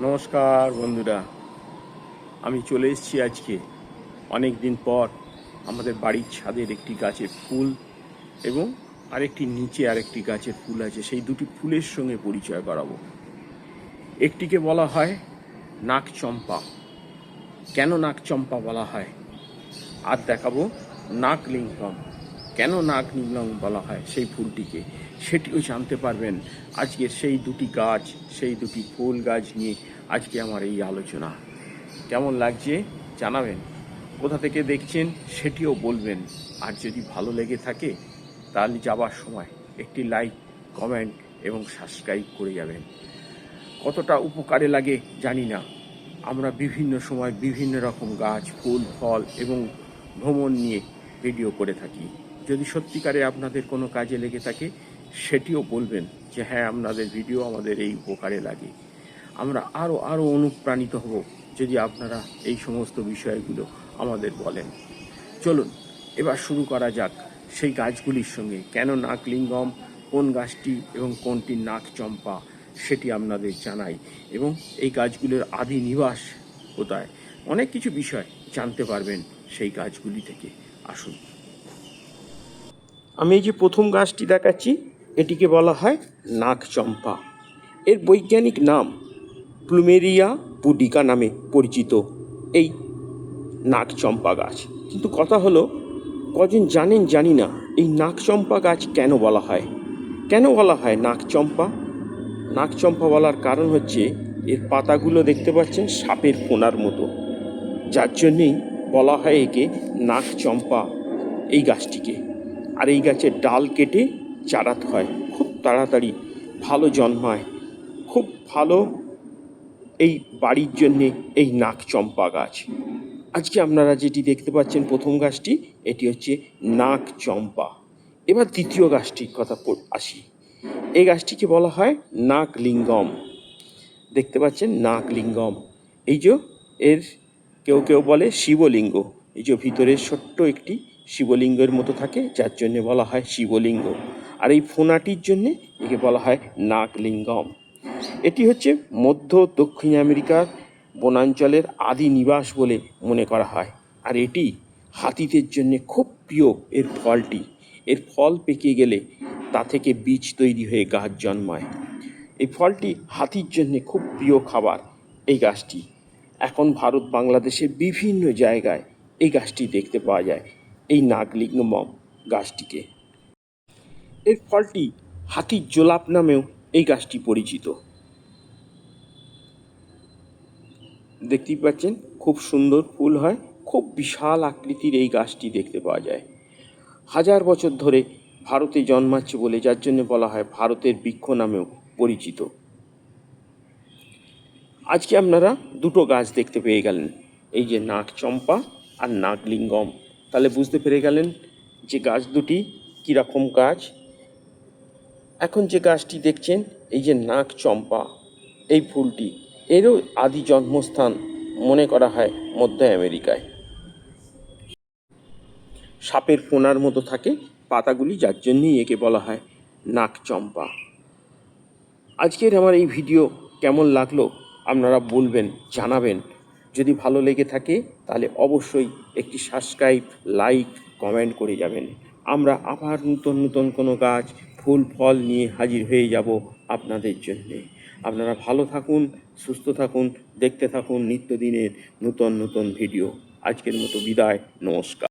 নমস্কার, বন্ধুরা। আমি চলে এসেছি আজকে। অনেক দিন পর আমাদের বাড়ির ছাদের একটি গাছে ফুল এবং আরেকটি নিচে আরেকটি গাছের ফুল আছে। সেই দুটি ফুলের সঙ্গে পরিচয় করাবো। একটিকে বলা হয় নাক চম্পা কেন নাক চম্পা বলা হয়? আর দেখাবো নাক লিঙ্কম কেন নাক লিঙ্কম বলা হয় সেই ফুলটিকে? সেটিও জানতে পারবেন। আজকে সেই দুটি গাছ, সেই দুটি ফুল গাছ নিয়ে আজকে আমার এই আলোচনা। কেমন লাগছে জানাবেন? কোথা থেকে দেখছেন সেটিও বলবেন। আর যদি ভালো লেগে থাকে, তাহলে যাবার সময় একটি লাইক, কমেন্ট এবং সাবস্ক্রাইব করে যাবেন। কতটা উপকারে লাগে জানি না। আমরা বিভিন্ন সময় বিভিন্ন রকম গাছ, ফুল, ফল এবং ভ্রমণ নিয়ে ভিডিও করে থাকি। যদি সত্যিকারে আপনাদের কোনো কাজে লেগে থাকে, সেটিও বলবেন যে হ্যাঁ আপনাদের ভিডিও আমাদের এই উপকারে লাগে। আমরা আরও আরও অনুপ্রাণিত হব যদি আপনারা এই সমস্ত বিষয়গুলো আমাদের বলেন। চলুন, এবার শুরু করা যাক সেই গাছগুলির সঙ্গে। কেন নাক লিঙ্গম কোন গাছটি এবং কোনটি নাক চম্পা সেটি আপনাদের জানাই। এবং এই গাছগুলোর আদি নিবাস কোথায়? অনেক কিছু বিষয় জানতে পারবেন সেই গাছগুলি থেকে। আসুন। আমি এই যে প্রথম গাছটি দেখাচ্ছি, এটিকে বলা হয় নাক চম্পা এর বৈজ্ঞানিক নাম প্লুমেরিয়া পুডিকা নামে পরিচিত এই নাক চম্পা গাছ। কিন্তু কথা হলো, কজন জানেন জানি না এই নাক চম্পা গাছ কেন বলা হয়? কেন বলা হয় নাক চম্পা নাক চম্পা বলার কারণ হচ্ছে, এর পাতাগুলো দেখতে পাচ্ছেন সাপের ফোনার মতো। যার জন্যেই বলা হয় একে নাক চম্পা এই গাছটিকে। আর এই গাছের ডাল কেটে চারাতে হয়। খুব তাড়াতাড়ি ভালো জন্মায়। খুব ভালো এই বাড়ির জন্যে এই নাক চম্পা গাছ। আজকে আপনারা যেটি দেখতে পাচ্ছেন প্রথম গাছটি, এটি হচ্ছে নাক চম্পা এবার দ্বিতীয় গাছটির কথা আসি। এই গাছটিকে বলা হয় নাক লিঙ্গম দেখতে পাচ্ছেন নাক লিঙ্গম এই যে এর কেউ কেউ বলে শিবলিঙ্গ। এই যে ভিতরে ছোট্ট একটি শিবলিঙ্গের মতো থাকে, যার জন্য বলা হয় শিবলিঙ্গ। আর এই ফোনাটির জন্যে একে বলা হয় নাক লিঙ্গম এটি হচ্ছে মধ্য দক্ষিণ আমেরিকার বনাঞ্চলের আদি নিবাস বলে মনে করা হয়। আর এটি হাতিদের জন্যে খুব প্রিয় এর ফলটি। এর ফল পেকে গেলে তা থেকে বীজ তৈরি হয়ে গাছ জন্মায়। এই ফলটি হাতির জন্যে খুব প্রিয় খাবার এই গাছটি। এখন ভারত বাংলাদেশের বিভিন্ন জায়গায় এই গাছটি দেখতে পাওয়া যায়। এই নাগলিঙ্গম গাছটিকে। এর ফলটি হাতির জোলাপ নামেও এই গাছটি পরিচিত। দেখতেই পাচ্ছেন, খুব সুন্দর ফুল হয়, খুব বিশাল আকৃতির এই গাছটি দেখতে পাওয়া যায়। হাজার বছর ধরে ভারতে জন্মাচ্ছে বলে, যার জন্য বলা হয় ভারতের বৃক্ষ নামেও পরিচিত। আজকে আপনারা দুটো গাছ দেখতে পেয়ে গেলেন, এই যে নাগ চম্পা আর নাগলিঙ্গম। তাহলে বুঝতে পেরে গেলেন যে গাছ দুটি কীরকম গাছ। এখন যে গাছটি দেখছেন, এই যে নাক চম্পা, এই ফুলটি, এরও আদি জন্মস্থান মনে করা হয় মধ্য আমেরিকায়। সাপের ফোনার মতো থাকে পাতাগুলি, যার জন্যই একে বলা হয় নাক চম্পা। আজকের আমার এই ভিডিও কেমন লাগল আপনারা বলবেন, জানাবেন। যদি ভালো লেগে থাকে, তাহলে অবশ্যই একটি সাবস্ক্রাইব লাইক কমেন্ট করে যাবেন। আমরা আবার নতুন নতুন কোনো গাছ, ফুল, ফল নিয়ে হাজির হয়ে যাব আপনাদের জন্যে। আপনারা ভালো থাকুন, সুস্থ থাকুন, দেখতে থাকুন নিত্যদিনের নতুন নতুন ভিডিও আজকের মতো বিদায়, নমস্কার।